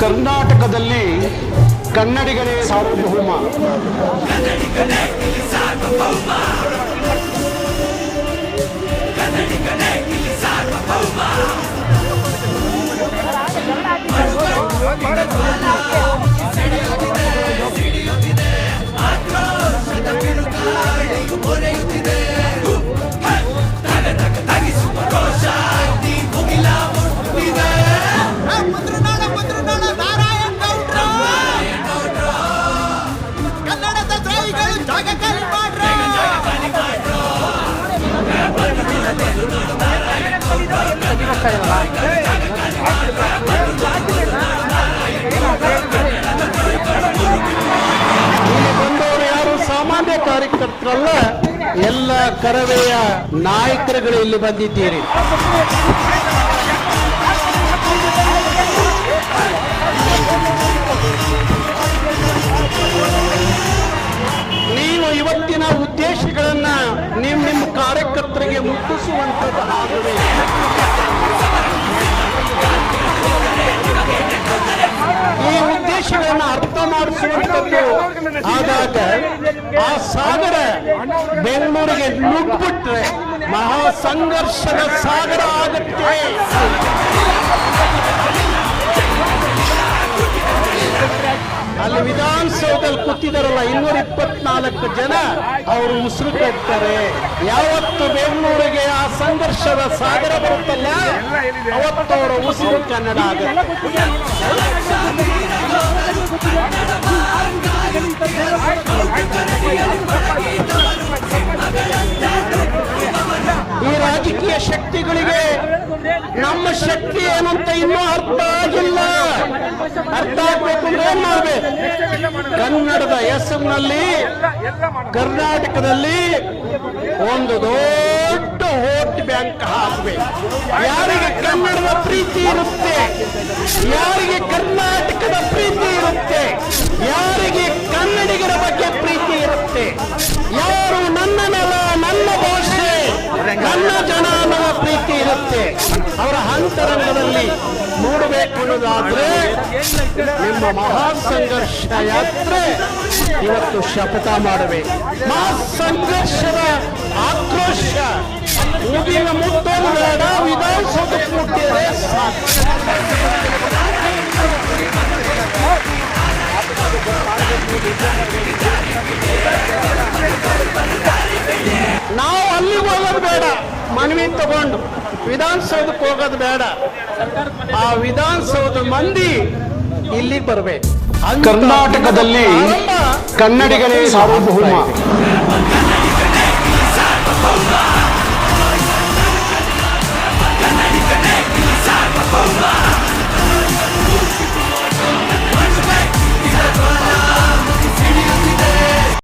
ಕರ್ನಾಟಕದಲ್ಲಿ ಕನ್ನಡಿಗರೇ ಸಾರ್ವಭೌಮ ಬಂದವರು ಯಾರು ಸಾಮಾನ್ಯ ಕಾರ್ಯಕರ್ತರಲ್ಲ, ಎಲ್ಲ ಕರವೆಯ ನಾಯಕರುಗಳು ಇಲ್ಲಿ ಬಂದಿದ್ದೀರಿ. ನೀವು ಇವತ್ತಿನ ಉದ್ದೇಶಗಳನ್ನ ನಿಮ್ಮ ನಿಮ್ಮ ಕಾರ್ಯಕರ್ತರಿಗೆ ಮುಟ್ಟಿಸುವಂಥದ್ದು ಆಗಬೇಕು ಆದಾಗ ಆ ಸಾಗರ ಬೆಂಗಳೂರಿಗೆ ನುಗ್ಬಿಟ್ರೆ ಮಹಾ ಸಂಘರ್ಷದ ಸಾಗರ ಆಗುತ್ತೆ. ಅಲ್ಲಿ ವಿಧಾನಸೌಧದಲ್ಲಿ ಕೂತಿದಾರಲ್ಲ, ಇನ್ನೂರ ಇಪ್ಪತ್ನಾಲ್ಕು ಜನ ಅವರು ಉಸಿರು ಕಟ್ತಾರೆ. ಯಾವತ್ತು ಬೆಂಗಳೂರಿಗೆ ಆ ಸಂಘರ್ಷದ ಸಾಗರ ಬರುತ್ತಲ್ಲ ಅವತ್ತು ಅವರ ಉಸಿರು ಕನ್ನಡ ಆಗುತ್ತೆ. ರಾಜಕೀಯ ಶಕ್ತಿಗಳಿಗೆ ನಮ್ಮ ಶಕ್ತಿ ಏನಂತ ಇನ್ನೂ ಅರ್ಥ ಆಗಿಲ್ಲ. ಅರ್ಥ ಆಗ್ಬೇಕು ಅಂದ್ರೆ ಏನ್ ಮಾಡ್ಬೇಕು? ಕನ್ನಡದ ಹೆಸರಿನಲ್ಲಿ ಕರ್ನಾಟಕದಲ್ಲಿ ಒಂದು ದೊಡ್ಡ ವೋಟ್ ಬ್ಯಾಂಕ್ ಹಾಕ್ಬೇಕು. ಯಾರಿಗೆ ಕನ್ನಡದ ಪ್ರೀತಿ ಇರುತ್ತೆ? ಯಾರಿಗೆ ಕರ್ನಾಟಕದ ಪ್ರೀತಿ ಇರುತ್ತೆ? ಯಾರಿಗೆ ಕನ್ನಡಿಗರ ಬಗ್ಗೆ ಪ್ರೀತಿ ಇರುತ್ತೆ? ಯಾರು ನನ್ನ ನೆಲ, ನನ್ನ ಭಾಷೆ ನನ್ನ ಜನ ಇರುತ್ತೆ. ಅವರ ಅಂತರಂಗದಲ್ಲಿ ಮೂಡಬೇಕು ಅನ್ನೋದಾದ್ರೆ ನಿಮ್ಮ ಮಹಾ ಸಂಘರ್ಷ ಯಾತ್ರೆ ಇವತ್ತು ಶಪಥ ಮಾಡಬೇಕು ಮಹಾ ಸಂಘರ್ಷದ ಆಕ್ರೋಶ. ಮುಗಿನ ಮುಟ್ಟೋದು ಬೇಡ ವಿಧಾನಸೌಧಕ್ಕೆ ಮುಟ್ಟಿದರೆ ನಾವು ಅಲ್ಲಿಗೆ ಹೋಗೋದು ಬೇಡ. ಮನವಿ ತಗೊಂಡು ವಿಧಾನಸೌಧಕ್ಕೆ ಹೋಗೋದು ಬೇಡ. ಆ ವಿಧಾನಸೌಧ ಮಂದಿ ಇಲ್ಲಿ ಬರಬೇಕು. ಕರ್ನಾಟಕದಲ್ಲಿ ಕನ್ನಡಿಗರೇ ಸಾರ್ವಭೌಮ